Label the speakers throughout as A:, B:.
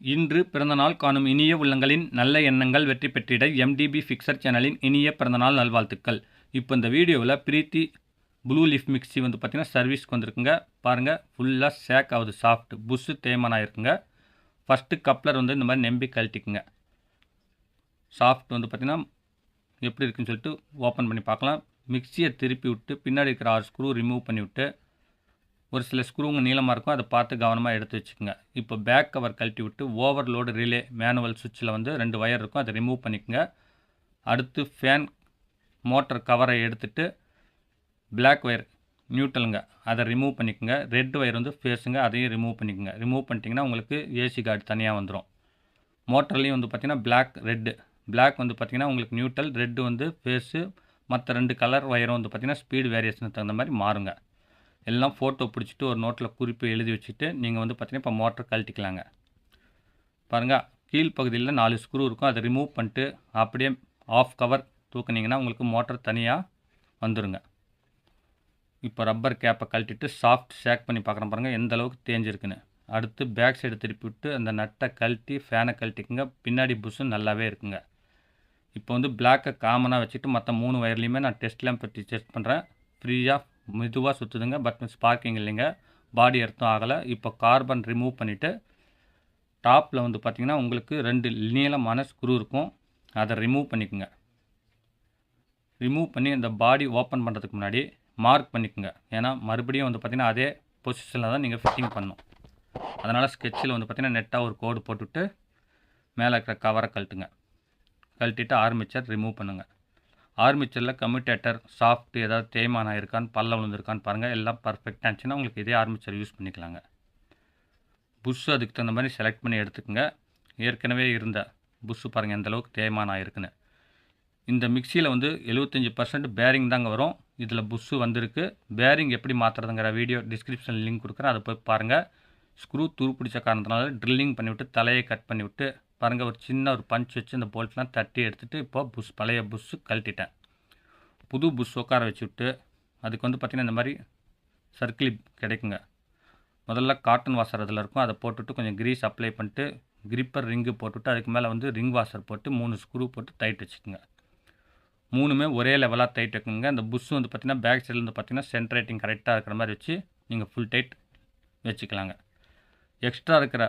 A: இன்று பிறந்தநாள் காணும் இனிய உள்ளங்களின் நல்ல எண்ணங்கள் வெற்றி பெற்றிட எம்டிபி ஃபிக்சர் சேனலின் இனிய பிறந்தநாள் நல்வாழ்த்துக்கள். இப்போ இந்த வீடியோவில் பிரீத்தி ப்ளூ லீஃப் மிக்ஸி வந்து பார்த்திங்கன்னா சர்வீஸ்க்கு வந்திருக்குங்க. பாருங்கள் ஃபுல்லாக சேக் ஆகுது சாஃப்ட் புஷ்ஷு தேய்மானம் இருக்குங்க ஃபஸ்ட்டு கப்ளர் வந்து இந்த மாதிரி நம்பி கழட்டிக்குங்க. சாஃப்ட் வந்து பார்த்திங்கன்னா எப்படி இருக்குன்னு சொல்லிட்டு ஓப்பன் பண்ணி பார்க்கலாம். மிக்சியை திருப்பி விட்டு பின்னாடி இருக்கிற ஆறு ஸ்க்ரூ ரிமூவ் பண்ணி விட்டு ஒரு சில ஸ்க்ரூங்க நீளமாக இருக்கும் அதை பார்த்து கவனமாக எடுத்து வச்சுக்கோங்க. இப்போ பேக் கவர் கழட்டி விட்டு ஓவர்லோடு ரிலே மேனுவல் சுவிட்சில் வந்து ரெண்டு ஒயர் இருக்கும் அதை ரிமூவ் பண்ணிக்கோங்க. அடுத்து ஃபேன் மோட்டர் கவரை எடுத்துட்டு பிளாக் ஒயர் நியூட்டலுங்க அதை ரிமூவ் பண்ணிக்கோங்க. ரெட் ஒயர் வந்து ஃபேஸுங்க அதையும் ரிமூவ் பண்ணிக்கோங்க. ரிமூவ் பண்ணிட்டீங்கன்னா உங்களுக்கு ஏசி கார்டு தனியாக வந்துடும் மோட்டர்லேயும் வந்து பார்த்திங்கன்னா பிளாக் ரெட்டு பிளாக் வந்து பார்த்திங்கன்னா உங்களுக்கு நியூட்ரல் ரெட்டு வந்து ஃபேஸு மற்ற ரெண்டு கலர் ஒயரும் வந்து பார்த்திங்கன்னா ஸ்பீடு வேரியேஷனுக்கு தகுந்த மாதிரி மாறுங்க. எல்லாம் ஃபோட்டோ பிடிச்சிட்டு ஒரு நோட்டில் குறிப்பு எழுதி வச்சுட்டு நீங்கள் வந்து பார்த்தீங்கன்னா இப்போ மோட்டர் கழட்டிக்கலாங்க. பாருங்கள் கீழ்ப்பகுதியில் நாலு ஸ்க்ரூ இருக்கும். அதை ரிமூவ் பண்ணிட்டு அப்படியே ஆஃப் கவர் தூக்குனீங்கன்னா உங்களுக்கு மோட்டர் தனியாக வந்துடுங்க இப்போ ரப்பர் கேப்பை கழட்டிட்டு சாஃப்ட் ஷேக் பண்ணி பார்க்குறேன் பாருங்கள் எந்த அளவுக்கு தேஞ்சிருக்குன்னு. அடுத்து பேக் சைடு திருப்பி விட்டு அந்த நட்டை கழட்டி ஃபேனை கழட்டிக்குங்க. பின்னாடி புஷ்ஷும் நல்லாவே இருக்குங்க. இப்போ வந்து பிளாக்கை காமனாக வச்சுட்டு மற்ற மூணு வயர்லேயுமே நான் டெஸ்ட்லாம் பற்றி டெஸ்ட் பண்ணுறேன் ஃப்ரீயாக மெதுவாக சுற்றுதுங்க பட் ஸ்பார்க்கிங் இல்லைங்க. பாடி எர்த்தும் ஆகலை. இப்போ கார்பன் ரிமூவ் பண்ணிவிட்டு டாப்பில் வந்து பார்த்திங்கன்னா உங்களுக்கு ரெண்டு நீளமான ஸ்க்ரூ இருக்கும். அதை ரிமூவ் பண்ணிக்கோங்க. ரிமூவ் பண்ணி அந்த பாடி ஓப்பன் பண்ணுறதுக்கு முன்னாடி மார்க் பண்ணிக்கோங்க. ஏன்னா மறுபடியும் வந்து பார்த்திங்கன்னா அதே பொசிஷனில் தான் நீங்கள் ஃபிட்டிங் பண்ணணும். அதனால் ஸ்கெட்சில் வந்து பார்த்திங்கன்னா நெட்டாக ஒரு கோடு போட்டுவிட்டு மேலே இருக்கிற கவரை கழட்டுங்க. கழட்டிட்டு ஆர்மிச்சர் ரிமூவ் பண்ணுங்கள் ஆர்மிச்சரில் கம்யூட்டேட்டர் சாஃப்ட் ஏதாவது தேய்மானம் இருக்கான்னு பல்ல விழுந்திருக்கான்னு பாருங்கள் எல்லாம் பர்ஃபெக்டாக இருந்துச்சுன்னா உங்களுக்கு இதே ஆர்மிச்சர் யூஸ் பண்ணிக்கலாங்க. புஷ் அதுக்கு தகுந்த மாதிரி செலக்ட் பண்ணி எடுத்துக்கோங்க. ஏற்கனவே இருந்த புஷ்ஷு பாருங்கள் எந்தளவுக்கு தேய்மானம் ஆயிருக்குன்னு. இந்த மிக்சியில் வந்து எழுபத்தஞ்சி பர்சன்ட் பேரிங் தாங்க வரும். இதில் புஷ்ஷு வந்திருக்கு. பேரிங் எப்படி மாற்றுறதுங்கிற வீடியோ டிஸ்கிரிப்ஷன் லிங்க் கொடுக்குறேன். அதை போய் பாருங்கள் ஸ்க்ரூ துருப்பிடிச்ச காரணத்தினால ட்ரில்லிங் பண்ணிவிட்டு தலையை கட் பண்ணிவிட்டு பாருங்கள் ஒரு சின்ன ஒரு பஞ்ச் வச்சு அந்த போல்ட்லாம் தட்டி எடுத்துகிட்டு இப்போ புஷ் பழைய புஷ்ஷு கழட்டிட்டேன். புது புஷ் உட்கார வச்சு விட்டு அதுக்கு வந்து பார்த்திங்கன்னா இந்த மாதிரி சர்க்கிள் கிடைக்குங்க. முதல்ல காட்டன் வாஷர் அதில் இருக்கும். அதை போட்டுவிட்டு கொஞ்சம் க்ரீஸ் அப்ளை பண்ணிட்டு கிரிப்பர் ரிங்கு போட்டுவிட்டு அதுக்கு மேலே வந்து ரிங் வாஷர் போட்டு மூணு ஸ்க்ரூ போட்டு டைட் வச்சுக்கோங்க. மூணுமே ஒரே லெவலாக டைட் வைக்குங்க அந்த புஷ் வந்து பார்த்திங்கன்னா பேக் சைடில் வந்து பார்த்திங்கன்னா சென்ட்ரேட்டிங் கரெக்டாக இருக்கிற மாதிரி வச்சு நீங்கள் ஃபுல் டைட் வச்சுக்கலாங்க. எக்ஸ்ட்ரா இருக்கிற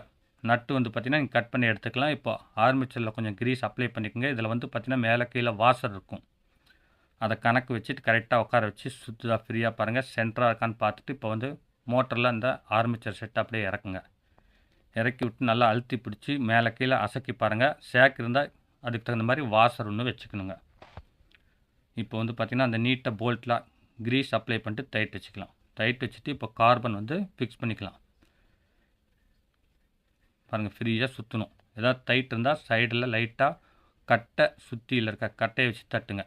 A: நட்டு வந்து பார்த்திங்கன்னா நீங்கள் கட் பண்ணி எடுத்துக்கலாம். இப்போ ஆர்மிச்சரில் கொஞ்சம் க்ரீஸ் அப்ளை பண்ணிக்கோங்க. இதில் வந்து பார்த்திங்கன்னா மேலே கீழே வாசர் இருக்கும். அதை கணக்கு வச்சுட்டு கரெக்டாக உட்கார வச்சு சுற்றுதாக ஃப்ரீயாக பாருங்கள் சென்டராக இருக்கான்னு பார்த்துட்டு இப்போ வந்து மோட்டரில் அந்த ஆர்மிச்சர் செட் அப்படியே இறக்குங்க. இறக்கி விட்டு நல்லா அழுத்தி பிடிச்சி மேலே கீழே அசக்கி பாருங்கள் சேக் இருந்தால் அதுக்கு தகுந்த மாதிரி வாசர் ஒன்று வச்சுக்கணுங்க. இப்போ வந்து பார்த்திங்கன்னா அந்த நீட்டை போல்ட்லாம் க்ரீஸ் அப்ளை பண்ணிட்டு டைட் வச்சுக்கலாம். டைட் வச்சுட்டு இப்போ கார்பன் வந்து ஃபிக்ஸ் பண்ணிக்கலாம். பாருங்கள் ஃப்ரீயாக சுற்றணும் ஏதாவது டைட் இருந்தால் சைடில் லைட்டாக கட்டை சுற்றியில் இருக்க கட்டையை வச்சு தட்டுங்க.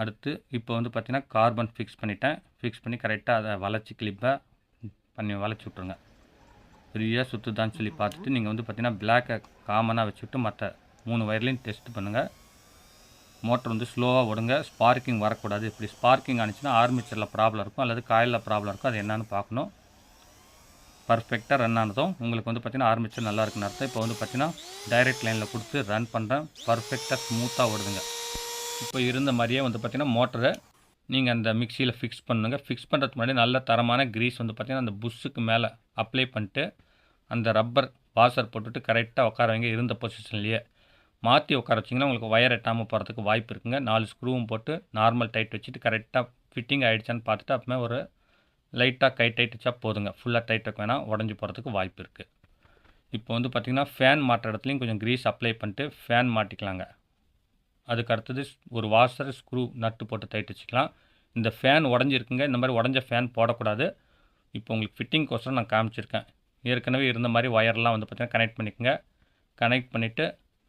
A: அடுத்து இப்போ வந்து பார்த்திங்கன்னா கார்பன் ஃபிக்ஸ் பண்ணிட்டேன். ஃபிக்ஸ் பண்ணி கரெக்டாக அதை வளைச்சி கிளிப்பை பண்ணி வளைச்சி விட்ருங்க ஃப்ரீயாக சுற்றுதான்னு சொல்லி பார்த்துட்டு நீங்கள் வந்து பார்த்திங்கன்னா பிளாக்கை காமனாக வச்சுட்டு மற்ற மூணு வயர்லையும் டெஸ்ட் பண்ணுங்கள் மோட்டர் வந்து ஸ்லோவாக விடுங்க ஸ்பார்க்கிங் வரக்கூடாது. இப்படி ஸ்பார்க்கிங் ஆனிச்சுன்னா ஆர்மிச்சரில் ப்ராப்ளம் இருக்கும். அல்லது காயிலில் ப்ராப்ளம் இருக்கும். அது என்னென்னு பார்க்கணும். பர்ஃபெக்டாக ரன் ஆனதும் உங்களுக்கு வந்து பார்த்திங்கன்னா ஆரம்பிச்சு நல்லா இருக்குன்னு அர்த்தம். இப்போ வந்து பார்த்திங்கன்னா டைரக்ட் லைனில் கொடுத்து ரன் பண்ணுறேன் பர்ஃபெக்டாக ஸ்மூத்தாக ஓடுதுங்க. இப்போ இருந்த மாதிரியே வந்து பார்த்திங்கன்னா மோட்டரை நீங்கள் அந்த மிக்சியில் ஃபிக்ஸ் பண்ணுங்க. ஃபிக்ஸ் பண்ணுறதுக்கு முன்னாடி நல்ல தரமான க்ரீஸ் வந்து பார்த்திங்கன்னா அந்த புஷ்ஷுக்கு மேலே அப்ளை பண்ணிட்டு அந்த ரப்பர் வாஷர் போட்டுட்டு கரெக்டாக உட்கார வைங்க. இருந்த பொசிஷன்லேயே மாற்றி உட்கார வச்சிங்கன்னா உங்களுக்கு ஒயர் எட்டாமல் போகிறதுக்கு வாய்ப்பு இருக்குங்க. நாலு ஸ்க்ரூவும் போட்டு நார்மல் டைட் வச்சுட்டு கரெக்டாக ஃபிட்டிங் ஆகிடுச்சான்னு பார்த்துட்டு அப்புறமே ஒரு லைட்டாக கை டைட் போதுங்க. ஃபுல்லாக டைட்டாக வேணால் உடஞ்சி போகிறதுக்கு வாய்ப்பு இருக்குது இப்போ வந்து பார்த்திங்கன்னா ஃபேன் மாட்டுற இடத்துலையும் கொஞ்சம் க்ரீஸ் அப்ளை பண்ணிட்டு ஃபேன் மாட்டிக்கலாங்க. அதுக்கு அடுத்தது ஒரு வாஷர் ஸ்க்ரூ நட்டு போட்டு டைட் வச்சுக்கலாம். இந்த ஃபேன் உடஞ்சிருக்குங்க. இந்த மாதிரி உடஞ்ச ஃபேன் போடக்கூடாது. இப்போ உங்களுக்கு ஃபிட்டிங்கோசரம் நான் காமிச்சிருக்கேன். ஏற்கனவே இருந்த மாதிரி ஒயர்லாம் வந்து பார்த்திங்கன்னா கனெக்ட் பண்ணிக்கோங்க. கனெக்ட் பண்ணிவிட்டு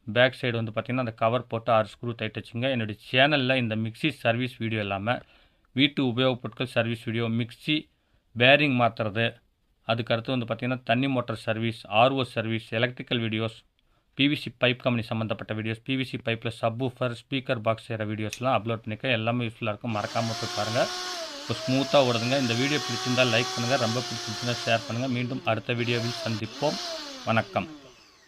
A: பேக் சைடு வந்து பார்த்திங்கன்னா அந்த கவர் போட்டு ஆறு ஸ்க்ரூ டைட் வச்சுங்க. என்னுடைய சேனலில் இந்த மிக்சி சர்வீஸ் வீடியோ இல்லாமல் வீட்டு உபயோகப் பொருட்கள் சர்வீஸ் வீடியோ மிக்சி பேரிங் மாற்றுறது அதுக்கு அடுத்து வந்து பார்த்திங்கன்னா தண்ணி motor service RO service electrical videos PVC pipe company சம்மந்தப்பட்ட வீடியோஸ் பிவிசி பைப்பில் சப்வூஃபர் ஸ்பீக்கர் பாக்ஸ் செய்கிற வீடியோஸ்லாம் அப்லோட் பண்ணிக்க எல்லாமே யூஸ்ஃபுல்லாக இருக்கும். மறக்காமல் போய் பாருங்கள் இப்போ ஸ்மூத்தாக ஓடுதுங்க. இந்த வீடியோ பிடிச்சிருந்தால் லைக் பண்ணுங்கள் ரொம்ப பிடிச்சிருந்தால் ஷேர் பண்ணுங்கள் மீண்டும் அடுத்த வீடியோவில் சந்திப்போம். வணக்கம்.